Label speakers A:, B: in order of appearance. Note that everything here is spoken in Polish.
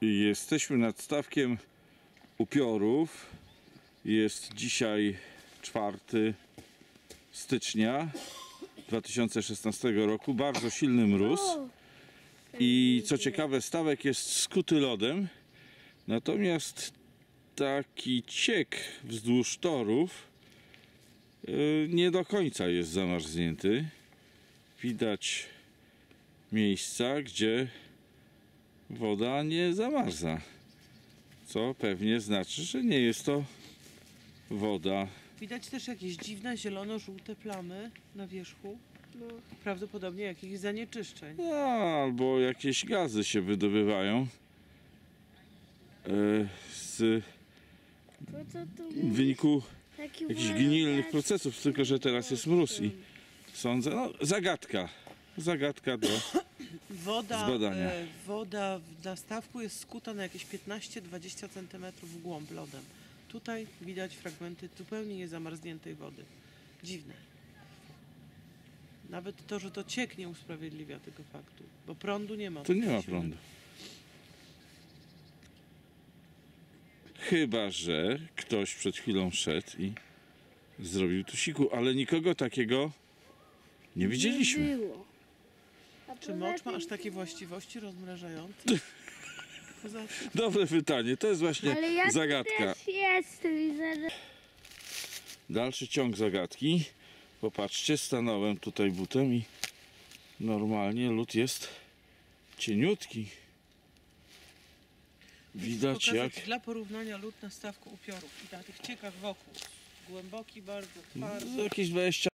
A: Jesteśmy nad stawkiem upiorów. Jest dzisiaj 4 stycznia 2016 roku. Bardzo silny mróz. I co ciekawe, stawek jest skuty lodem. Natomiast taki ciek wzdłuż torów y, nie do końca jest zamarznięty. Widać miejsca, gdzie woda nie zamarza. Co pewnie znaczy, że nie jest to woda.
B: Widać też jakieś dziwne zielono-żółte plamy na wierzchu.
C: No.
B: Prawdopodobnie jakichś zanieczyszczeń.
A: No, albo jakieś gazy się wydobywają e, z
C: Po co tu
A: w wyniku jakichś gnilnych procesów, tylko że teraz jest mróz i sądzę, no zagadka. Zagadka do.
B: Woda, e, woda w- na stawku jest skuta na jakieś 15-20 cm w głąb lodem. Tutaj widać fragmenty zupełnie niezamarzniętej wody. Dziwne. Nawet to, że to ciek nie usprawiedliwia tego faktu, bo prądu nie ma.
A: Tu nie ma prądu. Chyba, że ktoś przed chwilą szedł i zrobił tu siku, ale nikogo takiego nie widzieliśmy.
C: Nie było.
B: Czy mocz ma aż takie właściwości rozmrażające? Poza tym,
A: Dobre pytanie, to jest właśnie
C: Ale ja
A: zagadka.
C: też jestem i zaraz...
A: Dalszy ciąg zagadki. Popatrzcie, stanąłem tutaj butem i normalnie lód jest cieniutki. Widać
B: pokazać
A: jak
B: Dla porównania lód na stawku upiorów i na tych ciekach wokół. Głęboki bardzo, twardy.
A: jakieś 20